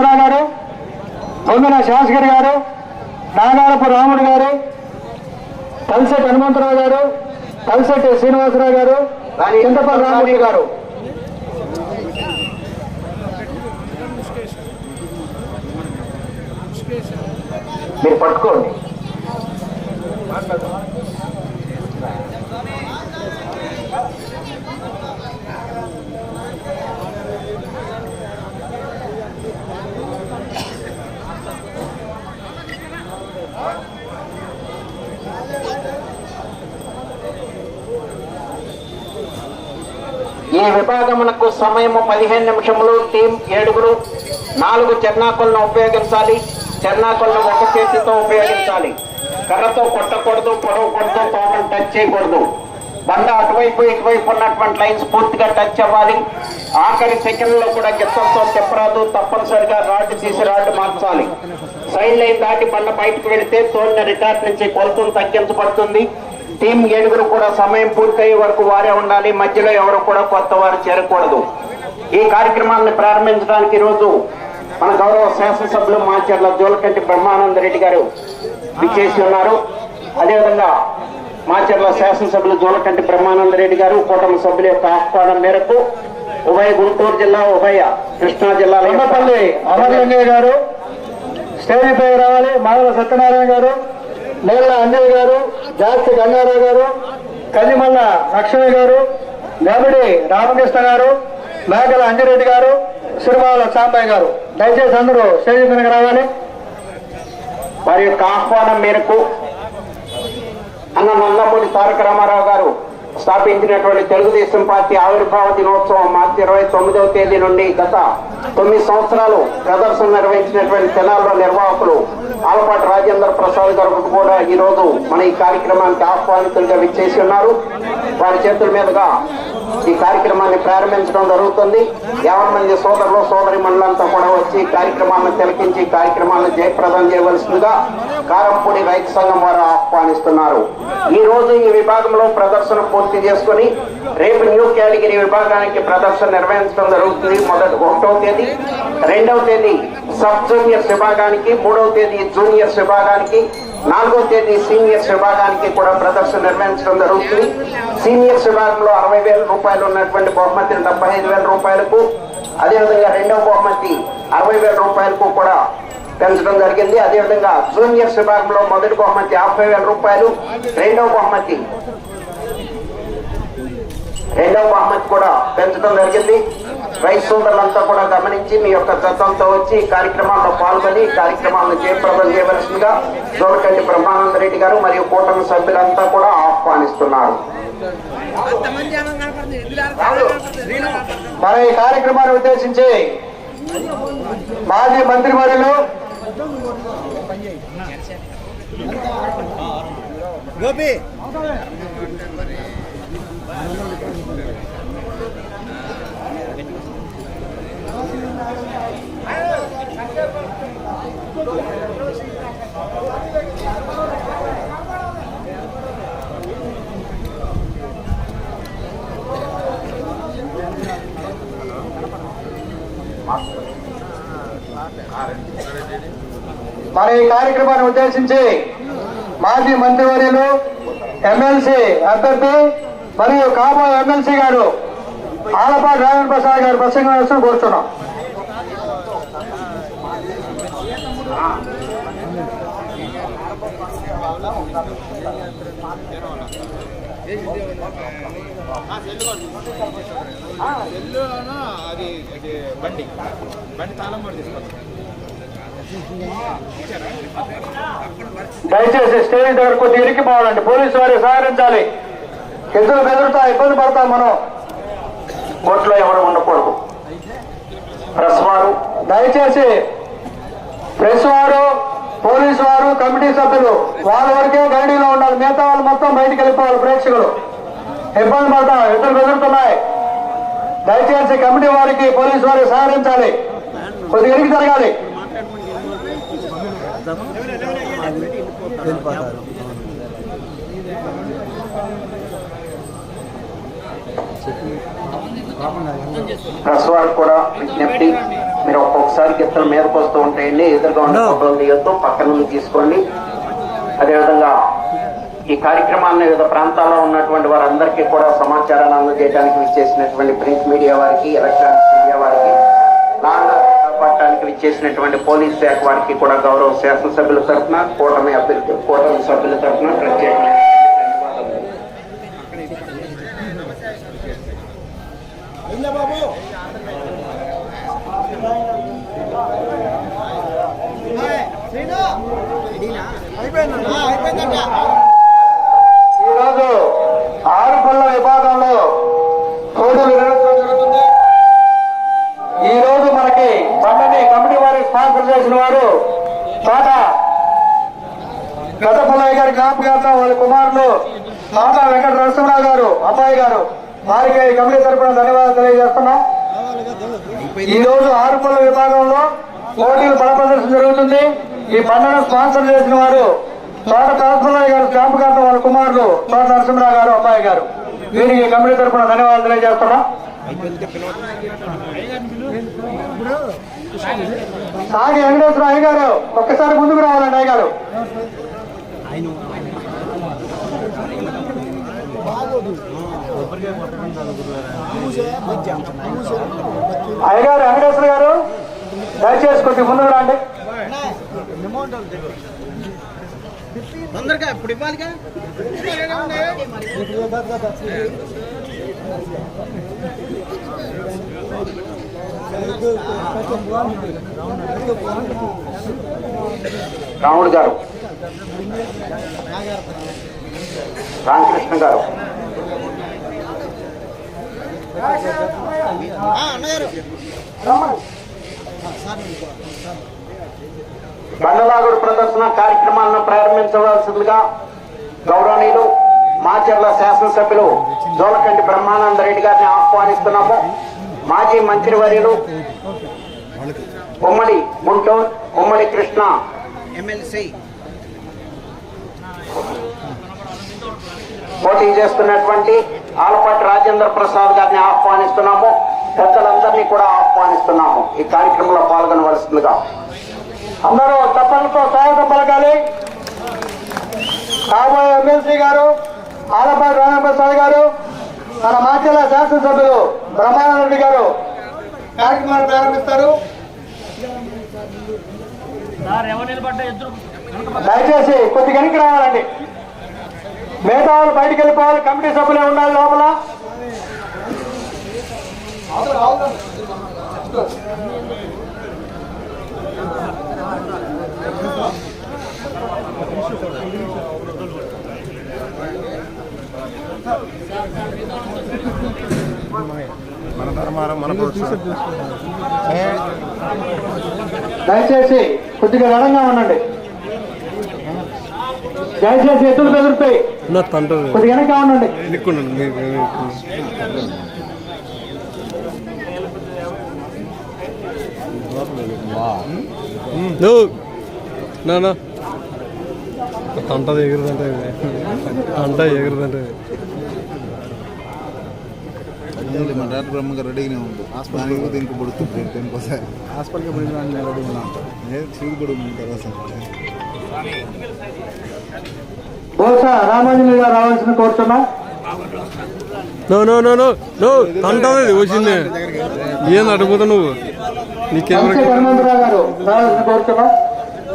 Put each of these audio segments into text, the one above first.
శ్రీనివాసరావు గారు పొందిన శాసగిరి గారు నాగారపు రాముడు గారు తలసెట్టి హనుమంతరావు గారు తలసెట్టి శ్రీనివాసరావు గారు చింతపల్లి రామూర్తి గారు. మీరు పట్టుకోండి. ఈ విభాగమునకు సమయము పదిహేను నిమిషములు టీం ఏడుగురు నాలుగు చెన్నాకులను ఉపయోగించాలి. చెన్నాకులను ఒక చేతితో ఉపయోగించాలి. కర్రతో కొట్టకూడదు పొడవకూడదు తోటను టచ్ చేయకూడదు. బండ అటువైపు ఇటువైపు ఉన్నటువంటి లైన్స్ పూర్తిగా టచ్ అవ్వాలి. ఆఖరి సెకండ్లో కూడా గిత్తలతో చెప్పరాదు తప్పనిసరిగా రాడ్ తీసి రాడ్ మార్చాలి. సైడ్ లైన్ దాటి బండ బయటకు వెళితే తోలిన రికార్డ్ నుంచి కొలతను తగ్గించబడుతుంది. టీం ఏడుగురు కూడా సమయం పూర్తయ్యే వరకు వారే ఉండాలి. మధ్యలో ఎవరు కూడా కొత్త వారు చేరకూడదు. ఈ కార్యక్రమాన్ని ప్రారంభించడానికి ఈరోజు మన గౌరవ శాసనసభ్యులు మాచర్ల జోలకంటి బ్రహ్మానంద రెడ్డి గారు విచ్చేసి ఉన్నారు. అదేవిధంగా మాచర్ల శాసనసభ్యులు జోలకంటి బ్రహ్మానంద రెడ్డి గారు కూటమి సభ్యుల యొక్క ఆహ్వానం మేరకు ఉభయ గుంటూరు జిల్లా ఉభయ కృష్ణా జిల్లాల అమర్లింగయ్య గారు స్టేజ్ పై రావాలి. మాధవ సత్యనారాయణ గారు నేల అంజయ్ గారు జాస్తి గంగారావు గారు కన్నిమల్ల లక్ష్మి గారు గబడి రామకృష్ణ గారు మేకల అంజిరెడ్డి గారు సిరిమాల సాంబాయి గారు. దయచేసి అందరూ స్టేజ్ మీదకి రావాలి. మరి యొక్క ఆహ్వానం మేరకు అన్న నందమూరి తారక రామారావు గారు స్థాపించినటువంటి తెలుగుదేశం పార్టీ ఆవిర్భావ దినోత్సవం మార్చి ఇరవై తొమ్మిదవ తేదీ నుండి గత తొమ్మిది సంవత్సరాలు ప్రదర్శన నిర్వహించినటువంటి తెనాల్లో నిర్వాహకులు ఆలపాటి రాజేంద్ర ప్రసాద్ గారు కూడా ఈ రోజు మన ఈ కార్యక్రమానికి ఆహ్వానితులుగా విచ్చేసి ఉన్నారు. వారి చేతుల మీదుగా ఈ కార్యక్రమాన్ని ప్రారంభించడం జరుగుతుంది. యాభై మంది సోదరులు సోదరి మండలంతా కూడా వచ్చి కార్యక్రమాన్ని తిలకించి కార్యక్రమాన్ని జయప్రదం చేయవలసిందిగా కారంపూడి రైతు సంఘం వారు ఆహ్వానిస్తున్నారు. ఈ రోజు ఈ విభాగంలో ప్రదర్శన పూర్తి చేసుకుని రేపు న్యూ కేటగిరీ విభాగానికి ప్రదర్శన నిర్వహించడం జరుగుతుంది మొదటి ఒకటవ తేదీ. రెండవ తేదీ సబ్ జూనియర్స్ విభాగానికి మూడవ తేదీ జూనియర్స్ విభాగానికి నాలుగో తేదీ సీనియర్స్ విభాగానికి కూడా ప్రదర్శన నిర్వహించడం జరుగుతుంది. సీనియర్స్ విభాగంలో అరవై వేల రూపాయలు ఉన్నటువంటి బహుమతిని డెబ్బై ఐదు వేల రూపాయలకు అదేవిధంగా రెండవ బహుమతి అరవై వేల రూపాయలకు కూడా పెంచడం జరిగింది. అదేవిధంగా జూనియర్స్ విభాగంలో మొదటి బహుమతి యాభై వేల రూపాయలు రెండవ బహుమతి రెండవ బహుమతి కూడా పెంచడం జరిగింది. రైతు సోదరులంతా కూడా గమనించి మీ యొక్క జతంతో వచ్చి ఈ కార్యక్రమాల్లో పాల్గొని ఈ కార్యక్రమాలను జయప్రదం చేయవలసిందిగా జోడకంటి బ్రహ్మానంద రెడ్డి గారు మరియు కూటమి సభ్యులంతా కూడా ఆహ్వానిస్తున్నారు. మన ఈ కార్యక్రమాన్ని ఉద్దేశించి మాజీ మంత్రివర్యులు గోపి. మరి ఈ కార్యక్రమాన్ని ఉద్దేశించి మాజీ మంత్రివర్యులు ఎమ్మెల్సీ అభ్యర్థి మరియు కాబోయే ఎమ్మెల్సీ గారు ఆలపాటి రాజేంద్ర ప్రసాద్ గారు ప్రసంగం వేస్తూ కూర్చున్నాం. ఎల్లునా అది అది బండి బండి తాళం కూడా తీసుకోవాలి దయచేసి స్టేజ్ వరకు కొద్దిగా పోవాలండి. పోలీసు వారు సహకరించాలి. ఎదురు బెదురుతా ఇబ్బంది పడతాం మనం. కోర్టులో ఎవరు ఉండకూడదు. ప్రెస్ వారు దయచేసి ప్రెస్ వారు పోలీసు వారు కమిటీ సభ్యులు వాళ్ళ వరకే గైడీలో ఉండాలి. మిగతా వాళ్ళు మొత్తం బయటికి వెళ్ళిపోవాలి ప్రేక్షకులు. ఇబ్బంది పడతాం. ఎదురు బెదురుతున్నాయి. దయచేసి కమిటీ వారికి పోలీసు వారికి సహకరించాలి. కొద్దిగా ఇరికి జరగాలి ప్రెస్ వారు కూడా విజ్ఞప్తి. మీరు ఒక్కొక్కసారి గిత్తలు మీదకి వస్తూ ఉంటాయండి ఎదురుగా ఉన్న ఫోటోలు తీయొద్దు పక్కన నుండి తీసుకోండి. అదేవిధంగా ఈ కార్యక్రమాన్ని వివిధ ప్రాంతాల్లో ఉన్నటువంటి వారందరికీ కూడా సమాచారాన్ని అందజేయడానికి విచ్చేసినటువంటి ప్రింట్ మీడియా వారికి ఎలక్ట్రానిక్ మీడియా వారికి కాపాడటానికి విచ్చేసినటువంటి పోలీస్ శాఖ వారికి కూడా గౌరవ శాసనసభ్యుల తరఫున కూటమి అభ్యర్థి కూటమి సభ్యుల తరఫున ప్రత్యేకమైన ఈరోజు ఆరు పళ్ళ విభాగంలో పోటీలు నిర్వహించడం జరుగుతుంది. ఈ రోజు మనకి బండని కమిటీ వారి స్పాన్సర్ చేసిన వారు గత గతపుల్లయ్య గారి జ్ఞాపకార్థం వాళ్ళ కుమారులు తాత వెంకట నరసింహరావు గారు అబ్బాయి గారు వారికి ఈ కమిటీ తరపున ధన్యవాదాలు తెలియజేస్తున్నాం. ఈ రోజు ఆరు విభాగంలో పోటీలు బల ప్రదర్శన జరుగుతుంది. ఈ పండుగ స్పాన్సర్ చేసిన వారు తోట నరసింహరావు గారు జ్ఞాపకార్థం వాళ్ళ కుమారులు తోట నరసింహరావు గారు అమ్మాయి గారు. వీరికి కమిటీ తరపున ధన్యవాదాలు తెలియజేస్తున్నాం. సాగి వెంకటేశ్వర అయ్య గారు ఒక్కసారి ముందుకు రావాలండి అయ్య గారు. అయ్యగారు వెంకటేశ్వర గారు దయచేసి కొద్ది ముందుకు రండి. తొందరగా ఇప్పుడు ఇవ్వాలిగా. రాముడు గారు. రామకృష్ణ గారు. అన్నగారు. బండలాగుడు ప్రదర్శన కార్యక్రమాలను ప్రారంభించవలసిందిగా గౌరవనీయులు మాచర్ల శాసనసభ్యులు జోలకంటి బ్రహ్మానంద రెడ్డి గారిని ఆహ్వానిస్తున్నాము. మాజీ మంత్రివర్యులు ఉమ్మడి గుంటూరు ఉమ్మడి కృష్ణ ఎమ్మెల్సీ. పోటీ చేస్తున్నటువంటి ఆలపాటి రాజేంద్ర ప్రసాద్ గారిని ఆహ్వానిస్తున్నాము. పెద్దలందరినీ కూడా ఆహ్వానిస్తున్నాము. ఈ కార్యక్రమంలో పాల్గొనవలసిందిగా అందరూ తప్పనతో స్వాగతం పలకాలి. కాబోయే ఎమ్మెల్సీ గారు ఆలపాటి రామప్రసాద్ గారు మన మాచల శాసనసభ్యులు బ్రహ్మానందరెడ్డి గారు కార్యక్రమాన్ని ప్రారంభిస్తారు. దయచేసి కొద్ది కనికి రావాలండి. మిగతా వాళ్ళు బయటికి వెళ్ళిపోవాలి కమిటీ సభ్యులే ఉండాలి లోపల. మన ధర్మారం మన దయచేసి కొద్దిగా దడంగా ఉండండి. దయచేసి ఎత్తులు బెదిరిపోయి కొద్దిగా వెనక ఉండండి. మీరు నువ్వు నానా అంట ఎగురుదంటే అంట ఎగురుదంటే మన డాక్టర్ బ్రహ్మగారు రెడీగానే ఉంది దానికి పోతే ఇంకో పడుతుంది దేనికోసారి హాస్పిటల్కి పడిన నేను రెడీ ఉన్నాను నేను కూడా రామాంజలి గారు రావాల్సిన కోరుతున్నాం no no no no no అంటది వచ్చింది ఏం అడుగుతా నువ్వు నీ కెమెరా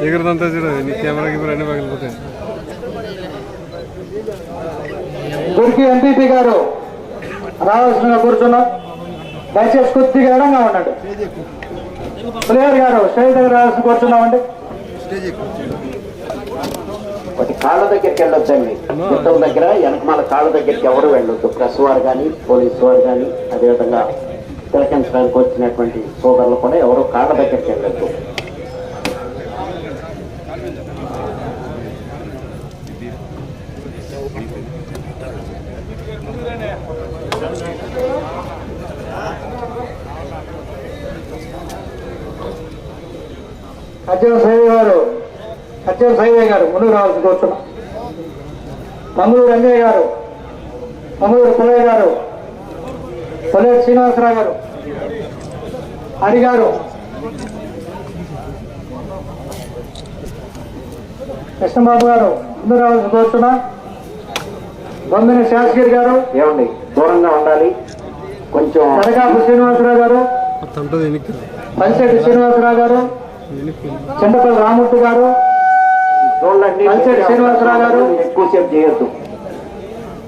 ఎగురుదంతా చూడ నీ కెమెరా గిమెరా అన్నీ పగిలిపోతాయి. గురికి ఎంపీపీ గారు రావాల్సిన కూర్చున్నాం దయచేసి కొద్దిగా ఎడంగా ఉండండి. ప్లేయర్ గారు స్టేజ్ దగ్గర రావాల్సిన కూర్చున్నామండి ఒకటి కాళ్ళ దగ్గరికి వెళ్ళొచ్చండి యుద్ధం దగ్గర వెనకమాల కాళ్ళ దగ్గరికి ఎవరు వెళ్ళొద్దు. ప్రెస్ వారు కానీ పోలీసు వారు కానీ అదేవిధంగా తిలకించడానికి వచ్చినటువంటి సోదరులు కూడా ఎవరు కాళ్ళ దగ్గరికి వెళ్ళొద్దు. అర్జున సైవే గారు అర్జున సైవే గారు ముందుకు రావాల్సి కూర్చున్నాం మంగళూరు అంజయ్య గారు మంగళూరు పుల్లయ్య గారు పుల్లయ్య శ్రీనివాసరావు గారు. హరి గారు. కృష్ణబాబు గారు. ముందు రావాల్సి కోరుతున్నా. బొమ్మిని శాసగిరి గారు. ఏమండి దూరంగా ఉండాలి. కొంచెం కనకాపు శ్రీనివాసరావు గారు. పంచెట్టి శ్రీనివాసరావు గారు. చెండపల్లి రామూర్తి గారు. మంచిది శ్రీనివాసరావు గారు. ఎక్కువసేపు చేయొద్దు.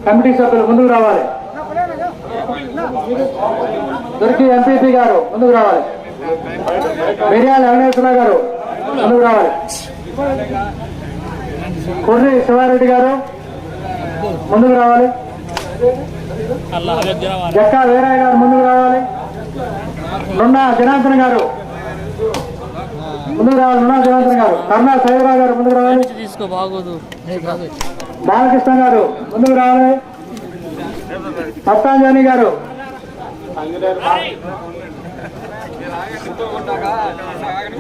కమిటీ సభ్యులు ముందుకు రావాలి. దొరికి ఎంపీపీ గారు ముందుకు రావాలి. మిర్యాల వెంకటేశ్వరరావు గారు ముందుకు రావాలి. కుర్రి శివారెడ్డి గారు ముందుకు రావాలి. జక్కా వీరయ్య గారు ముందుకు రావాలి. నున్నా జనార్దన్ గారు ముందుకు రావాలి. నున్నా జనార్దన్ గారు కర్ణా సైదరావు గారు ముందుకు రావాలి. బాలకృష్ణ గారు ముందుకు రావాలి. పత్తాంజని గారు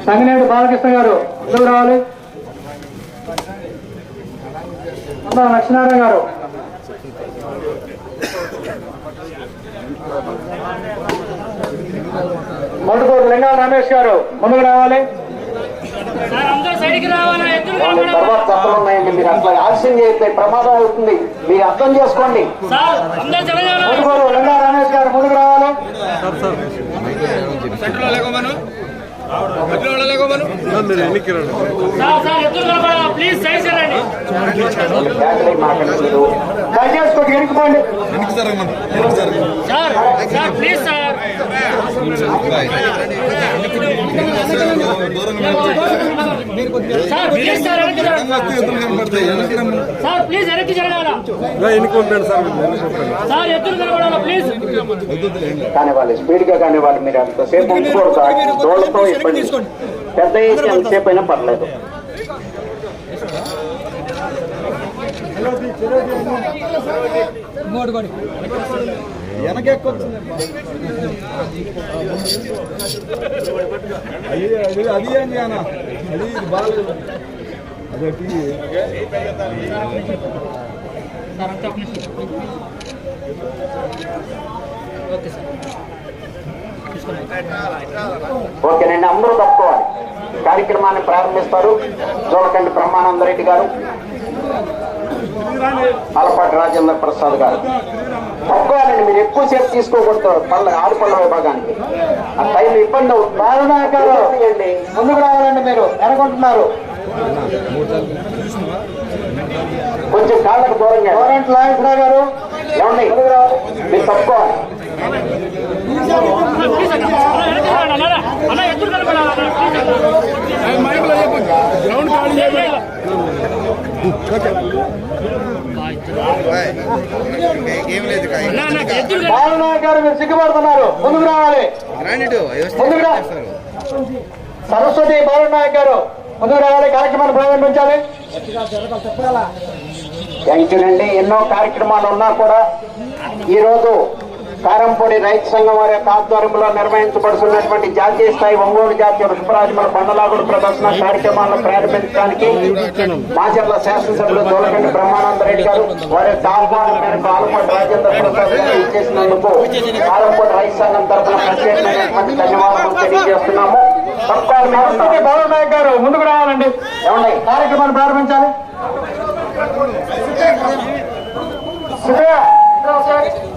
సంగనేడు బాలకృష్ణ గారు ముందుకు రావాలి. అమ్మా లక్ష్మీనారాయణ గారు. మొదటి లింగాల రమేష్ గారు ముందుకు రావాలి అందరూ సైడ్కి రావాలా ఎదురు వాళ్ళ తర్వాత చట్టం ఉన్నాయండి మీరు అట్లా ఆలస్యం చేయొద్దు ప్రమాదం అవుతుంది. మీరు అర్థం చేసుకోండి. లింగాల రమేష్ గారు ముందుకు రావాలి. రండి దయచేసి కొద్దిగా ఎన్నుకోండి sir sir please sir. Sir sir. Sir sir sir కానీ వాళ్ళు స్పీడ్గా కానీ వాళ్ళు మీరు అంతసేపు ఉంచుకోరు దోళ్ళతో ఇబ్బంది. పెద్ద ఏసీ ఎంతసేపు అయినా పర్లేదు. అది అది ఏం చేయనా అది ఇది బాగాలేదు అదొకటి ఓకేనండి అందరూ తప్పుకోవాలి. కార్యక్రమాన్ని ప్రారంభిస్తారు. జోలకండి బ్రహ్మానందరెడ్డి గారు. అలపాటి రాజేంద్ర ప్రసాద్ గారు. తప్పుకోవాలండి మీరు ఎక్కువసేపు తీసుకోకూడదు. పళ్ళ ఆరుపళ్ళ విభాగానికి ఆ టైం ఇబ్బంది అవుతుంది. ముందుకు రావాలండి మీరు. వెనకుంటున్నారు కొంచెం కాళ్ళకు దూరంగా. గవర్నమెంట్ నాగేశ్వరరావు గారు? ఏమండి? మీరు తప్పుకోవాలి. గ్రౌండ్ ఖాళీ గారు మీరు సిగ్గుపడుతున్నారు. ముందుకు రావాలి. సరస్వతి బాలనాయక్ గారు ముందుకు రావాలి. కార్యక్రమాన్ని ప్రారంభించాలి. థ్యాంక్ యూ అండి. ఎన్నో కార్యక్రమాలు ఉన్నా కూడా ఈ రోజు కారంపొడి రైతు సంఘం వారి యొక్క ఆధ్వర్యంలో నిర్వహించబడుతున్నటువంటి జాతీయ స్థాయి ఒంగోలు జాతీయ వృషభరాజముల బండలాగుడు ప్రదర్శన కార్యక్రమాలను ప్రారంభించడానికి మాచర్ల శాసనసభ్యులు దోలకండి బ్రహ్మానందరెడ్డి గారు వారి యొక్క ఆహ్వానం మేరకు ఆలపాటి రాజేంద్ర ప్రసాద్ గారు ఇచ్చేసినందుకు కారంపొడి రైతు సంఘం తరఫున ప్రత్యేకమైనటువంటి ధన్యవాదాలు తెలియజేస్తున్నాము. సరస్వతి బాలనాయక్ గారు ముందుకు రావాలండి. ఏమండి? కార్యక్రమాన్ని ప్రారంభించాలి. సుబ్బయ్య,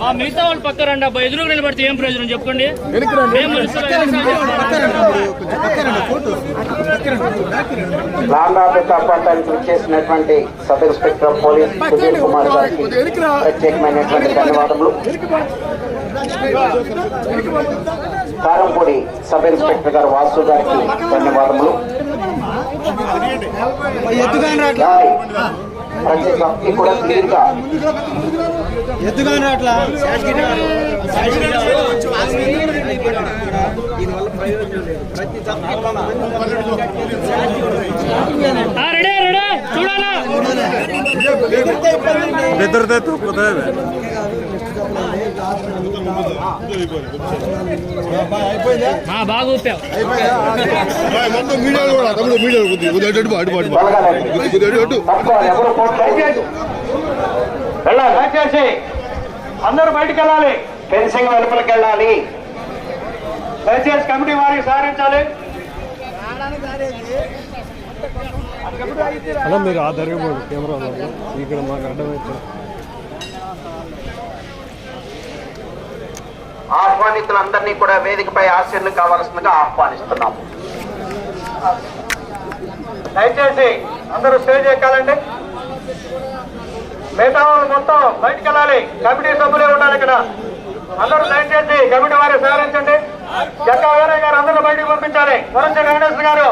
మా మిగతా వాళ్ళు పక్క రండి. అబ్బా ఎదురు నిలబడితే ఏం ప్రయోజనం? చెప్పండి మేము మున్సిపల్ లాండ్ ఆఫీస్ కాపాడటానికి చేసినటువంటి sub inspector police Sudheer Kumar గారికి ప్రత్యేకమైనటువంటి ధన్యవాదములు. కారంపూడి సబ్ ఇన్స్పెక్టర్ గారు వాసు గారికి ధన్యవాదములు. ప్రతి వ్యక్తి కూడా క్లియర్గా ఆ, బాగా ఊపావు. మొత్తం మీడియాలో కూడా తమ్ముడు మీడియాలో కొద్దిగా కొద్దిగా అటు అటు అటు తొలగాలండి. కొద్దిగా అటు అటు తప్పుకోవాలి ఎవరు పోట్లేదు వెళ్ళాలి. దయచేసి అందరూ బయటికి వెళ్ళాలి. ఫెన్సింగ్ వెలుపలికి వెళ్ళాలి. దయచేసి కమిటీ వారికి సహకరించాలి. అలా మీరు ఆ జరగబోదు కెమెరా ఇక్కడ మాకు అర్థమైతే ఆహ్వానితులందరినీ కూడా వేదికపై ఆశీర్లు కావాల్సిందిగా ఆహ్వానిస్తున్నాము. దయచేసి అందరూ స్టేజ్ ఎక్కాలండి. మిగతా వాళ్ళు మొత్తం బయటికి వెళ్ళాలి కమిటీ సభ్యులే ఉండాలి ఇక్కడ. అందరూ దయచేసి కమిటీ వారి సహకరించండి. జక్కా వీరయ్య గారు అందరూ బయటికి పంపించాలి. వరంజ వెంకటేశ్వర గారు.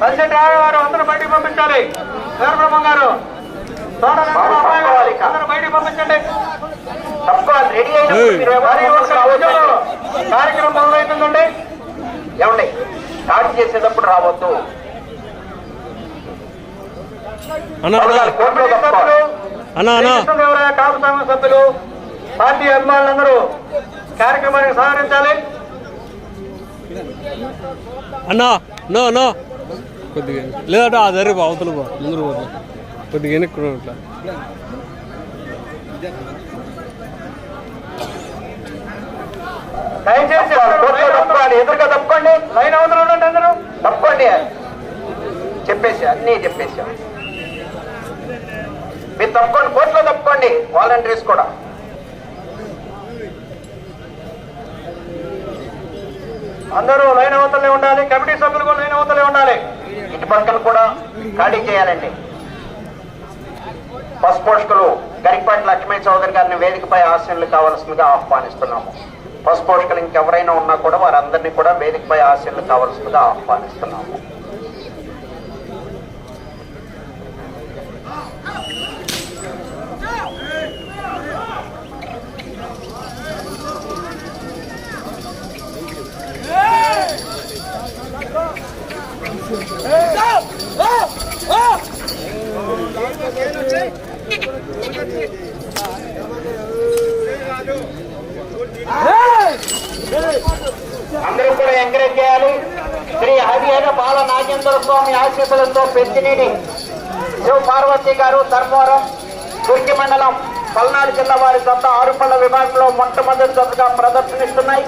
పంచటి గారు అందరూ బయటికి పంపించాలి. వీరబ్రహ్మం గారు. అందరూ బయటికి పంపించండి. రెడీ కార్యక్రమం మొదలవుతుందండి. ఏమండి? స్టార్ట్ చేసేటప్పుడు రావద్దు. అన్న అన్న. సభ్యులు పార్టీ అభిమానులందరూ కార్యక్రమానికి సహకరించాలి. అన్న నో నో. కొద్దిగా లేదంటే ఆ జరుగు అవతల ముందు పోతా కొద్దిగా వెనక్కి ఇట్లా దయచేసి తప్పుకోవాలి ఎదురుగా తప్పుకోండి లైన్ అవతల ఉండండి అందరూ. తప్పుకోండి చెప్పేసి అన్నీ చెప్పేసా మీరు తప్పుకోండి కోర్టులో తప్పుకోండి వాలంటీర్స్ కూడా. అందరూ లైన్ అవతలే ఉండాలి కమిటీ సభ్యులు కూడా లైన్ అవతలే ఉండాలి. ఇటు పక్కలు కూడా ఖాళీ చేయాలండి. ఫస్ట్ పోషకులు గరికపాటి లక్ష్మీ చౌదరి గారిని వేదికపై ఆశీనులు కావాల్సిందిగా ఆహ్వానిస్తున్నాము. ఫస్ట్ ఇంకెవరైనా ఉన్నా కూడా వారందరినీ కూడా వేదికపై ఆశీనులు కావాల్సిందిగా ఆహ్వానిస్తున్నాము అందరూ కూడా ఎంకరేజ్ చేయాలి శ్రీ హరిహర బాల నాగేంద్ర స్వామి ఆశీస్సులతో పెద్దినేని శివపార్వతి గారు ధర్మవరం దుర్గి మండలం పల్నాడు జిల్లా వారి సొంత ఆరుపల్ల విభాగంలో మొట్టమొదటి సొంతగా ప్రదర్శనిస్తున్నాయి.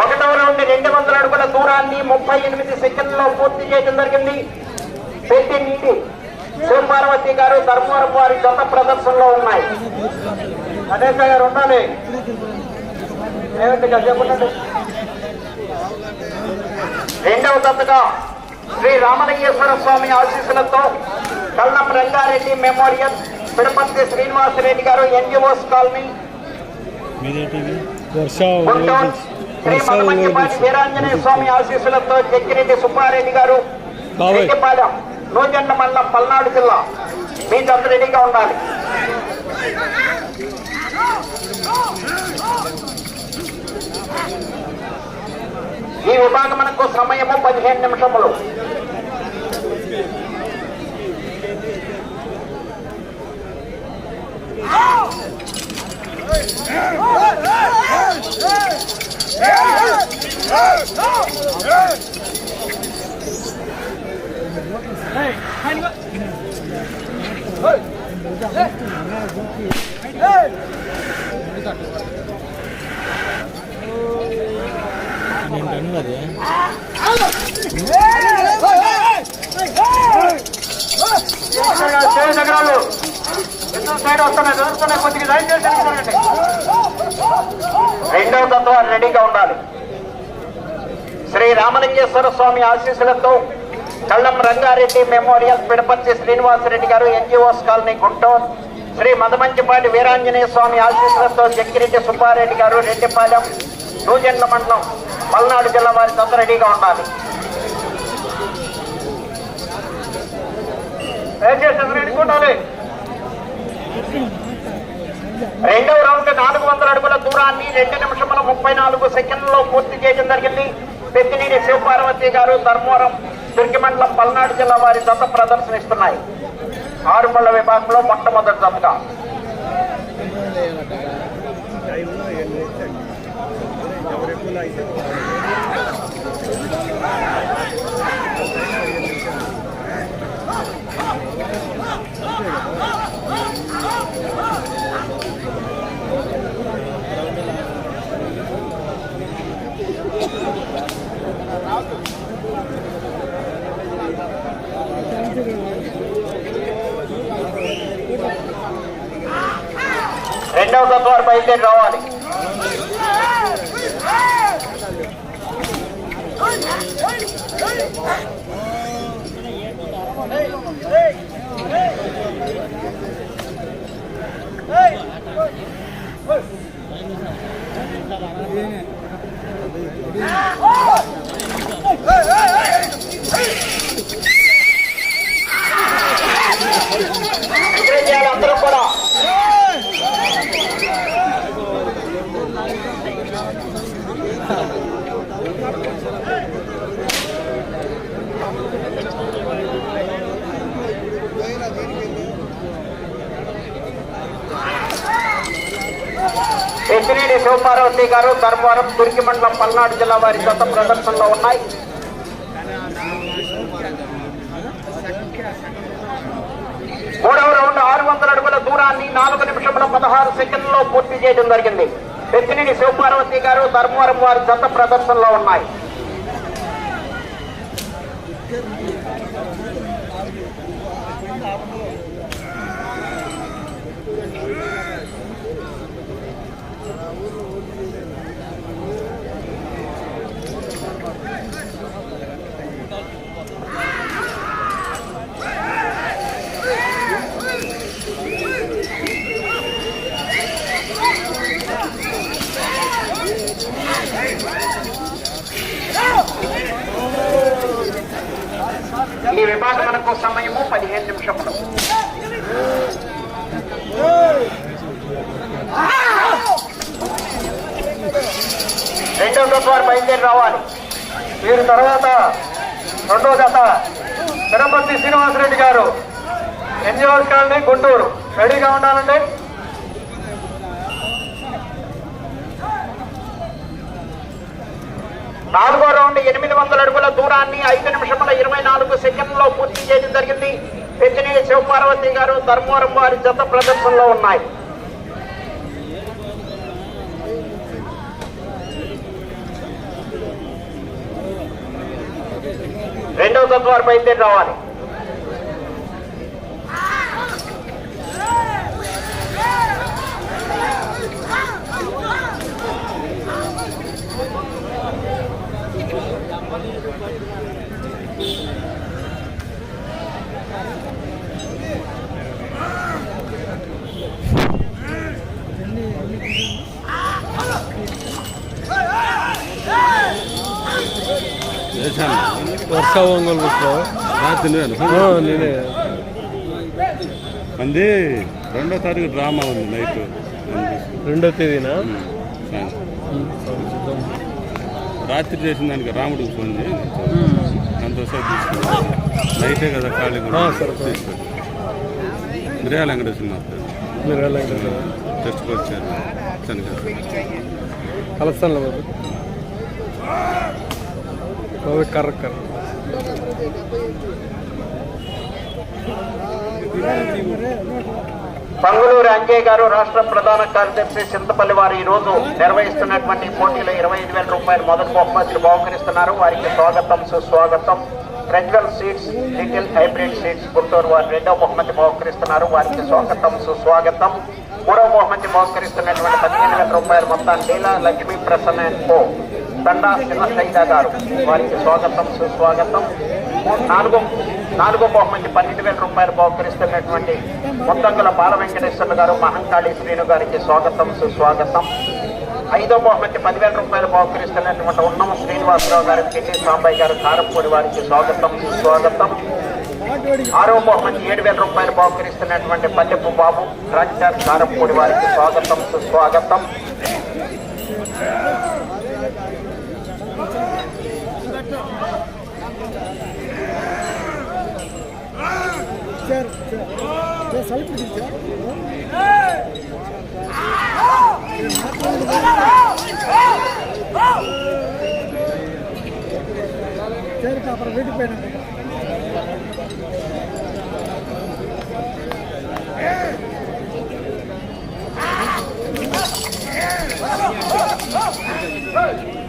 ఒకటవ రౌండ్ రెండు వందల అడుగుల దూరాన్ని ముప్పై ఎనిమిది సెకండ్లలో పూర్తి చేయడం జరిగింది. పెద్ది నీటి శివపార్వతి గారు ధర్మవరం వారి సొంత ప్రదర్శనలో ఉన్నాయి. గణేశ గారు ఉండాలి. రెండవ దత్తగా శ్రీ రామలింగేశ్వర స్వామి ఆశీస్సులతో Kallam Rangareddy memorial Tirupati Srinivasareddy garu NGOs colony. Shri Veeranjaneya Swami ఆశీస్సులతో జగ్గిరెడ్డి సుబ్బారెడ్డి గారు. రెడ్డిపాలెం నూజెండ మండలం పల్నాడు జిల్లా. మీకు అంత రెడీగా ఉండాలి. ఈ విభాగమునకు సమయము పదిహేను నిమిషములు. సైడ్ వస్తున్నాయి కొద్దిగా దయచేసి రెండవ తత్వం రెడీగా ఉండాలి. శ్రీ రామలింగేశ్వర స్వామి ఆశీస్సులతో కళ్ళం Rangareddy memorial Pidaparthi Srinivasareddy garu NGOs colony Guntur. Shri Madamanchipati Veeranjaneya Swami ఆశీస్సులతో జక్కిరెడ్డి సుబ్బారెడ్డి గారు రెడ్డిపాలెం నూజెండ్ల మండలం పల్నాడు జిల్లా వారి తొందర రెడీగా ఉండాలి. రెండవ రౌండ్ నాలుగు వందల అడుగుల దూరాన్ని రెండు నిమిషముల ముప్పై నాలుగు సెకండ్లలో పూర్తి చేయడం జరిగింది. పెద్దినేని శివపార్వతి గారు ధర్మవరం దుర్గిమండలం పల్నాడు జిల్లా వారి దత్త ప్రదర్శనిస్తున్నాయి ఆరుమల్ల విభాగంలో మొట్టమొదటి జతగా ఎవరెప్పుడు అయితే రెండవ దత్త వారు బయలుదేరి రావాలి Yeah చేయాలి అందరూ కూడా పెద్దినేని శివపార్వతి గారు ధర్మవరం దుర్గి మండలం పల్నాడు జిల్లా వారి గత ప్రదర్శనలో ఉన్నాయి. మూడవ రౌండ్ ఆరు వందల అడుగుల దూరాన్ని నాలుగు నిమిషముల పదహారు సెకండ్లలో పూర్తి చేయడం జరిగింది. పెద్దినేని శివపార్వతి గారు ధర్మవరం వారి గత ప్రదర్శనలో ఉన్నాయి ఈ విభాగమునకు సమయము పదిహేను నిమిషములు రెండవ దశ వారు బయలుదేరి రావాలి వీరి తర్వాత రెండో జత తిరుపతి శ్రీనివాసరెడ్డి గారు. NGOs colony Guntur. రెడీగా ఉండాలండి. నాలుగో రౌండ్ ఎనిమిది వందల అడుగుల దూరాన్ని ఐదు నిమిషముల ఇరవై నాలుగు సెకండ్లలో పూర్తి చేయడం జరిగింది. పెంచినేని శివపార్వతి గారు ధర్మవరం వారి జత ప్రదర్శనలో ఉన్నాయి. రెండవ జత వారు బయలుదేరి రావాలి. ఒంగోలు కూర్చో నేనే. మంది రెండో తారీఖు డ్రామా ఉంది నైట్. రెండో తేదీనా? రాత్రి చేసిన దానికి రాముడికి ఫోన్ చేయి. అంతసేపు తీసుకున్నాను నైటే కదా ఖాళీ కూడా ఆ, సరే, సరే. మిరియా వెంకటేశ్వర కదా చర్చకు వచ్చారు. కలుస్తాను కర్ర కర్ర. పంగులూరు అంజయ్ గారు రాష్ట్ర ప్రధాన కార్యదర్శి చింతపల్లి వారు ఈ రోజు నిర్వహిస్తున్నటువంటి పోటీలో ఇరవై ఐదు వేల రూపాయలు మొదటి బహుమతులు బహుకరిస్తున్నారు. వారికి స్వాగతం సుస్వాగతం. Prajwal seeds little hybrid seeds Guntur వారు రెండవ బహుమతి బహుకరిస్తున్నారు. వారికి స్వాగతం సుస్వాగతం. మూడవ బహుమతి బహుకరిస్తున్నటువంటి పదిహేను వేల రూపాయల మొత్తాన్ని లీలా లక్ష్మీ ప్రసన్న అండ్ దండ చిన్న చిన్నసైదా గారు వారికి స్వాగతం సుస్వాగతం. నాలుగో నాలుగో బహుమతి పన్నెండు వేల రూపాయలు బహుకరిస్తున్నటువంటి ముత్తంగుల బాల వెంకటేశ్వర గారు మహంకాళి శ్రీను గారికి స్వాగతం సుస్వాగతం. ఐదో బహుమతి పదివేల రూపాయలు బహుకరిస్తున్నటువంటి ఉన్నమ శ్రీనివాసరావు గారు కెటి సాంబాయి గారు కారంపూడి వారికి స్వాగతం సుస్వాగతం. ఆరో బహుమతి ఏడు వేల రూపాయలు బహుకరిస్తున్నటువంటి పల్లెపు బాబు ట్రాక్టర్ కారపూడి వారికి స్వాగతం సుస్వాగతం. சார் சார் சளிப்பிடுங்க சார் சரிப்பா அப்புறம் வீட்டுக்கு போயிடுங்க. Hey!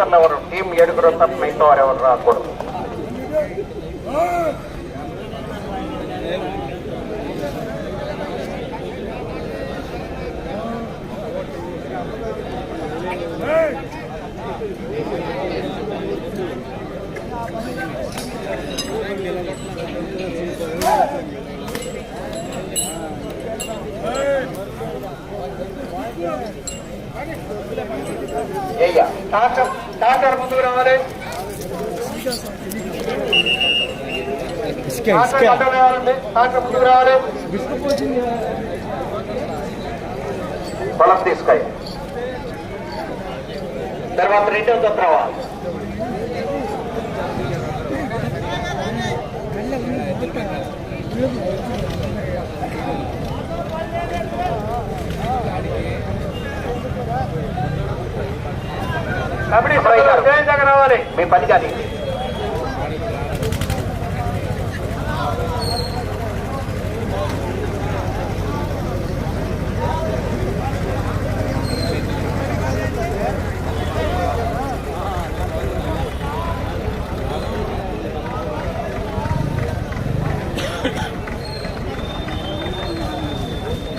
ఆగాలి ఇతరులు ఎవరు టీం ఏడుగురు తప్ప మిగతా వారు ఎవరు రాకూడదు ఏయ్యా డాక్టర్ డాక్టర్ ముందుకు రావాలి డాక్టర్ అడ్డం రావాలండి డాక్టర్ ముందుకు రావాలి పొలం తీసుకాయ తర్వాత రెండో దత్త రావాలి కబడ్డీ సభ్యులు స్టేజ్ దగ్గర రావాలి. మీ పని కానీ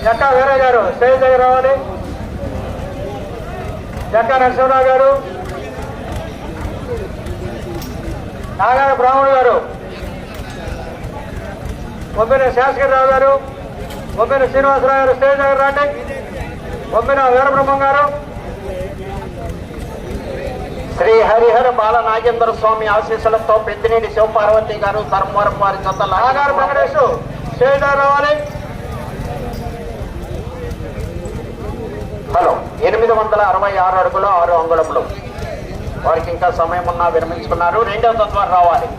జక్కా వీరయ్య గారు స్టేజ్ దగ్గర రావాలి. జక్కా నరసింహరావు గారు నాగార బ్రాహ్మణుడు గారు. బొమ్మిన శాసకరావు గారు బొమ్మిన శ్రీనివాసరావు గారు స్టేజ్ దగ్గర రాండి. బొమ్మిన వీరబ్రహ్మం గారు. శ్రీ హరిహర బాల నాగేంద్ర స్వామి ఆశీస్సులతో పెద్దినేని శివపార్వతి గారు ధర్మవరం వారి జత నాగారు వెంకటేష్ స్టేజ్ రావాలి. హలో ఎనిమిది వందల అరవై ఆరు అడుగులు ఆరు అంగుళములు. వారికి ఇంకా సమయం ఉన్నా విరమించుకున్నారు. రెండవ తత్వం రావాలి.